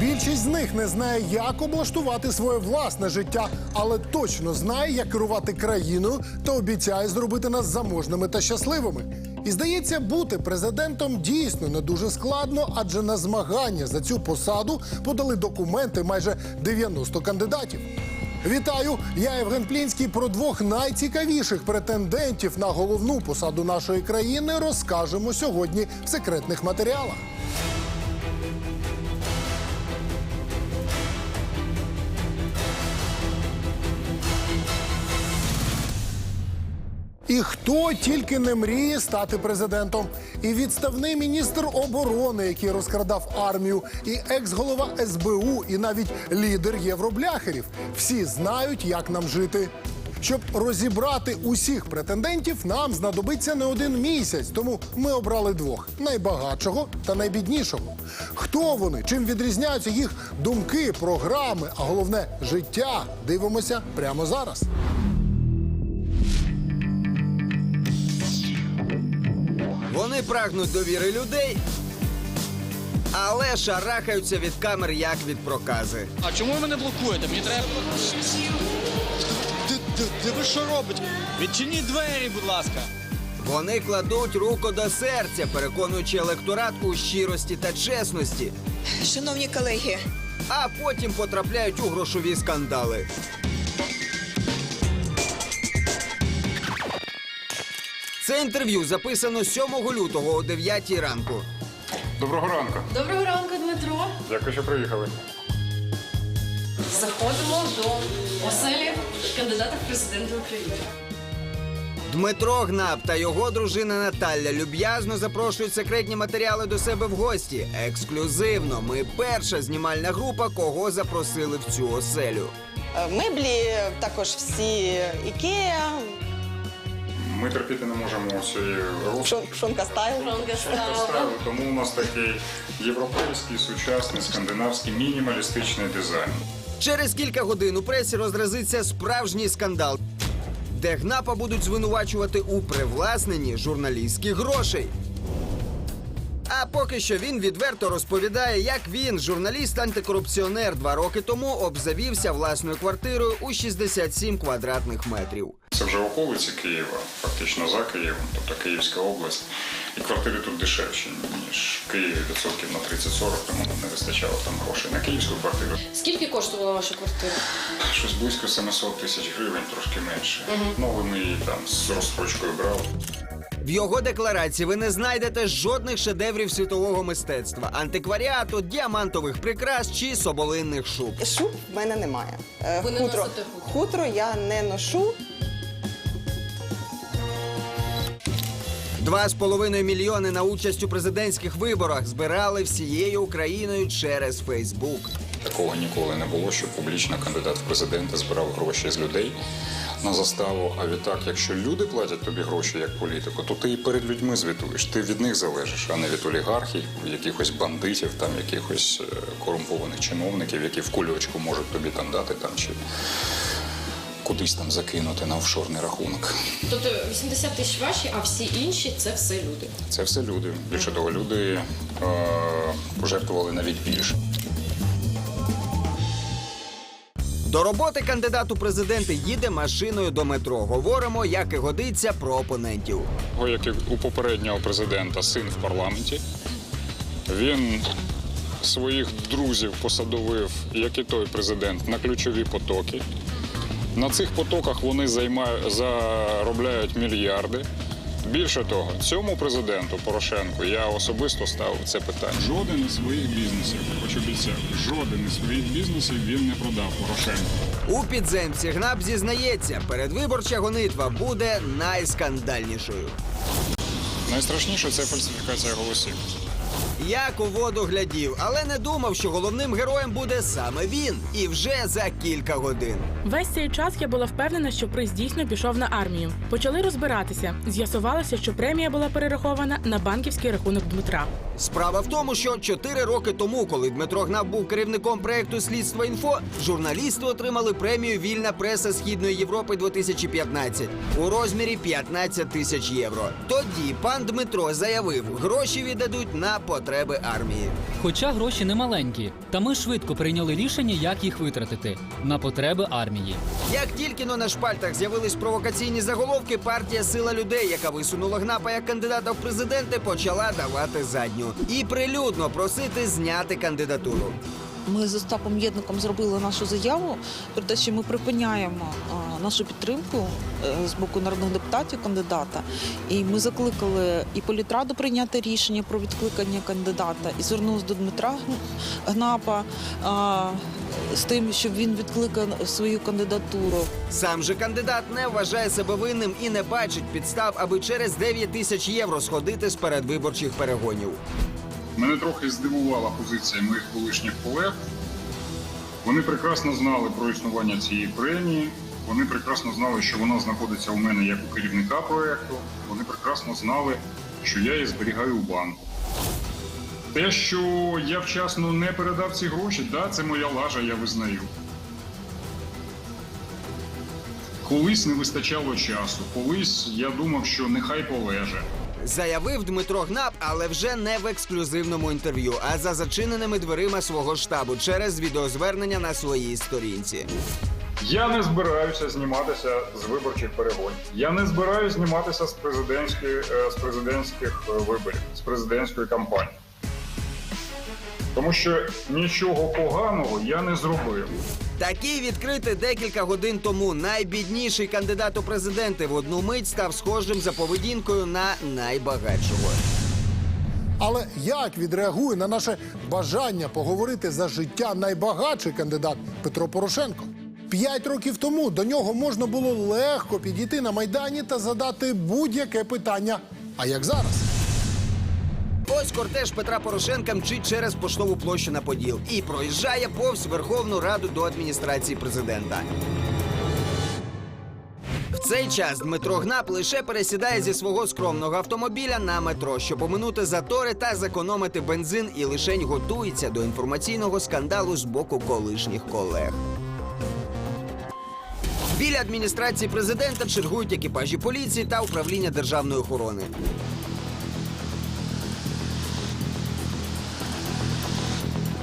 Більшість з них не знає, як облаштувати своє власне життя, але точно знає, як керувати країною та обіцяє зробити нас заможними та щасливими. І здається, бути президентом дійсно не дуже складно, адже на змагання за цю посаду подали документи майже 90 кандидатів. Вітаю! Я Євген Плінський. Про двох найцікавіших претендентів на головну посаду нашої країни розкажемо сьогодні в секретних матеріалах. І хто тільки не мріє стати президентом, і відставний міністр оборони, який розкрадав армію, і екс-голова СБУ, і навіть лідер євробляхерів. Всі знають, як нам жити. Щоб розібрати усіх претендентів, нам знадобиться не один місяць. Тому ми обрали двох найбагатшого та найбіднішого. Хто вони? Чим відрізняються їх думки, програми, а головне життя? Дивимося прямо зараз. Вони прагнуть довіри людей, але шарахаються від камер як від прокази. А чому ви мене блокуєте? Мені треба. Ти, ви що робите? Відчиніть двері, будь ласка. Вони кладуть руку до серця, переконуючи електорат у щирості та чесності, Шановні колеги, а потім потрапляють у грошові скандали. Це інтерв'ю записано 7 лютого о 9 ранку. Доброго ранку. Доброго ранку, Дмитро. Дякую, що приїхали. Заходимо до оселі кандидата в президенти України. Дмитро Гнап та його дружина Наталя люб'язно запрошують секретні матеріали до себе в гості. Ексклюзивно. Ми перша знімальна група, кого запросили в цю оселю. меблі також всі Ікеа, Ми терпіти не можемо цієї Шон- Шонка стайл. Шонка стайл. тому у нас такий європейський, сучасний, скандинавський, мінімалістичний дизайн. Через кілька годин у пресі розразиться справжній скандал, де Гнапа будуть звинувачувати у привласненні журналістських грошей. А поки що він відверто розповідає, як він, журналіст-антикорупціонер, два роки тому обзавівся власною квартирою у 67 квадратних метрів. Це вже околиці Києва, фактично за Києвом, тобто Київська область. І квартири тут дешевші, ніж в Києві відсотків на 30-40, тому не вистачало там грошей на київську квартиру. Скільки коштувала ваша квартира? Щось близько 700 тисяч гривень, трошки менше. Ну, ми її там з розстрочкою брали. В його декларації ви не знайдете жодних шедеврів світового мистецтва, антикваріату, діамантових прикрас чи соболинних шуб. Шуб в мене немає. Е, Ви не хутро. носите хутро? Хутро я не ношу. Два з половиною мільйони на участь у президентських виборах збирали всією Україною через Фейсбук. Такого ніколи не було, що публічно кандидат в президенти збирав гроші з людей на заставу. А відтак, якщо люди платять тобі гроші як політику, то ти і перед людьми звітуєш. Ти від них залежиш, а не від олігархів, якихось бандитів, там якихось е, корумпованих чиновників, які в кульочку можуть тобі там дати там чи кудись там закинути на офшорний рахунок. Тобто 80 тисяч ваші, а всі інші це все люди. Це все люди. Більше того, люди е, пожертвували навіть більше. До роботи кандидат у президенти їде машиною до метро. Говоримо, як і годиться про опонентів. Як і у попереднього президента, син в парламенті. Він своїх друзів посадовив, як і той президент, на ключові потоки. На цих потоках вони займають, заробляють мільярди. Більше того, цьому президенту Порошенку я особисто ставив це питання. Жоден із своїх бізнесів, хоч обіцяв, жоден із своїх бізнесів він не продав Порошенку. У підземці Гнап зізнається, передвиборча гонитва буде найскандальнішою. Найстрашніше це фальсифікація голосів. Як у воду глядів, але не думав, що головним героєм буде саме він. І вже за кілька годин. Весь цей час я була впевнена, що приз дійсно пішов на армію. Почали розбиратися. З'ясувалося, що премія була перерахована на банківський рахунок Дмитра. Справа в тому, що чотири роки тому, коли Дмитро Гнап був керівником проекту Слідство інфо, журналісти отримали премію Вільна преса Східної Європи 2015 у розмірі 15 тисяч євро. Тоді пан Дмитро заявив, гроші віддадуть на потреби потреби армії. Хоча гроші не маленькі, та ми швидко прийняли рішення, як їх витратити на потреби армії. Як тільки но на шпальтах з'явились провокаційні заголовки, партія Сила людей, яка висунула гнапа як кандидата в президенти, почала давати задню і прилюдно просити зняти кандидатуру. Ми з Остапом Єдником зробили нашу заяву про те, що ми припиняємо нашу підтримку е, з боку народних депутатів кандидата. І ми закликали і політраду прийняти рішення про відкликання кандидата, і звернулися до Дмитра Гнапа з тим, щоб він відкликав свою кандидатуру. Сам же кандидат не вважає себе винним і не бачить підстав, аби через 9 тисяч євро сходити з передвиборчих перегонів. Мене трохи здивувала позиція моїх колишніх колег. Вони прекрасно знали про існування цієї премії. Вони прекрасно знали, що вона знаходиться у мене як у керівника проєкту. Вони прекрасно знали, що я її зберігаю у банку. Те, що я вчасно не передав ці гроші, да, це моя лажа, я визнаю. Колись не вистачало часу, колись я думав, що нехай полеже. Заявив Дмитро Гнап, але вже не в ексклюзивному інтерв'ю, а за зачиненими дверима свого штабу через відеозвернення на своїй сторінці. Я не збираюся зніматися з виборчих перегонів. Я не збираюся зніматися з президентської е, з президентських е, виборів, з президентської кампанії. Тому що нічого поганого я не зробив. Такий відкритий декілька годин тому найбідніший кандидат у президенти в одну мить став схожим за поведінкою на найбагатшого. Але як відреагує на наше бажання поговорити за життя найбагатший кандидат Петро Порошенко? П'ять років тому до нього можна було легко підійти на майдані та задати будь-яке питання. А як зараз? Ось кортеж Петра Порошенка мчить через поштову площу на Поділ і проїжджає повз Верховну Раду до адміністрації президента. В цей час Дмитро Гнап лише пересідає зі свого скромного автомобіля на метро, щоб оминути затори та зекономити бензин, і лишень готується до інформаційного скандалу з боку колишніх колег. Біля адміністрації президента чергують екіпажі поліції та управління державної охорони.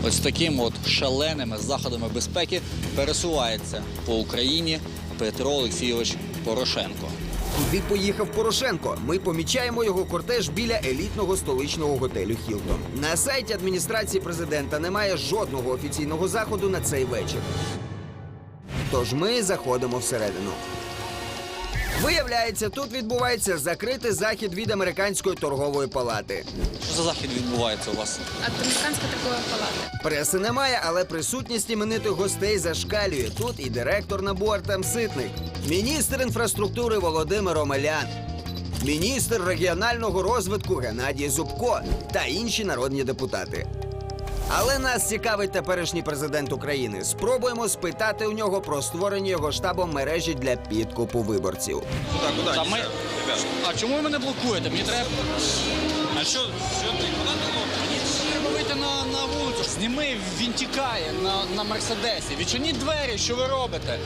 Ось таким от шаленими заходами безпеки пересувається по Україні Петро Олексійович Порошенко. Куди поїхав Порошенко? Ми помічаємо його кортеж біля елітного столичного готелю Хілтон. На сайті адміністрації президента немає жодного офіційного заходу на цей вечір. Тож ми заходимо всередину. Виявляється, тут відбувається закритий захід від американської торгової палати. Що за захід відбувається у вас? От американской торговой палаты. Преси немає, але присутність іменитих гостей зашкалює. Тут і директор НАБУ Артем Ситник, міністр інфраструктури Володимир Омелян, міністр регіонального розвитку Геннадій Зубко та інші народні депутати. Але нас цікавить теперішній президент України. Спробуємо спитати у нього про створення його штабом мережі для підкупу виборців. Та ми... А чому ви мене блокуєте? Мені треба. А що, що ти? Куди ти Мені треба вийти на, на вулицю. Зніми, він тікає на, на мерседесі. Відчиніть двері, що ви робите?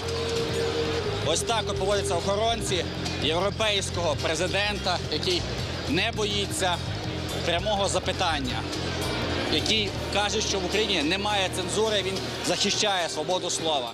Ось так от поводяться охоронці європейського президента, який не боїться прямого запитання, який каже, що в Україні немає цензури, він захищає свободу слова.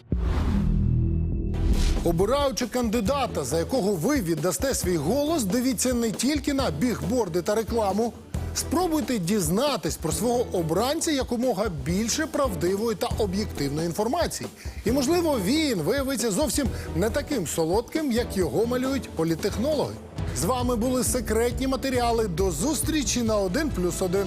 Обираючи кандидата, за якого ви віддасте свій голос, дивіться не тільки на бігборди та рекламу. Спробуйте дізнатись про свого обранця якомога більше правдивої та об'єктивної інформації. І, можливо, він виявиться зовсім не таким солодким, як його малюють політтехнологи. З вами були секретні матеріали. До зустрічі на 1+,1.